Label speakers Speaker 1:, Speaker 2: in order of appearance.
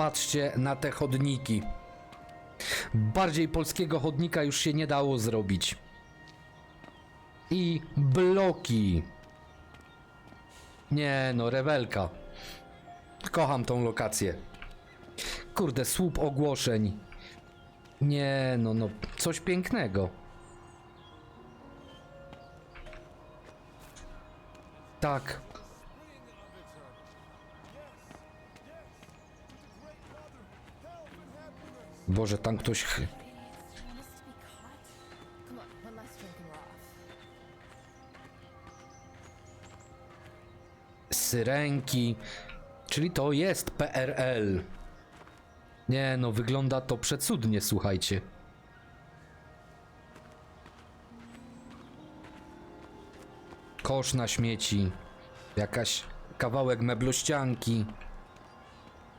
Speaker 1: Patrzcie na te chodniki. Bardziej polskiego chodnika już się nie dało zrobić. I bloki. Nie no, rewelka. Kocham tą lokację. Kurde, słup ogłoszeń. Nie no, no, coś pięknego. Tak.
Speaker 2: And we're off.
Speaker 1: Syrenki. Czyli to jest PRL. Nie no, wygląda to przecudnie, słuchajcie. Kosz na śmieci. Jakaś kawałek meblościanki.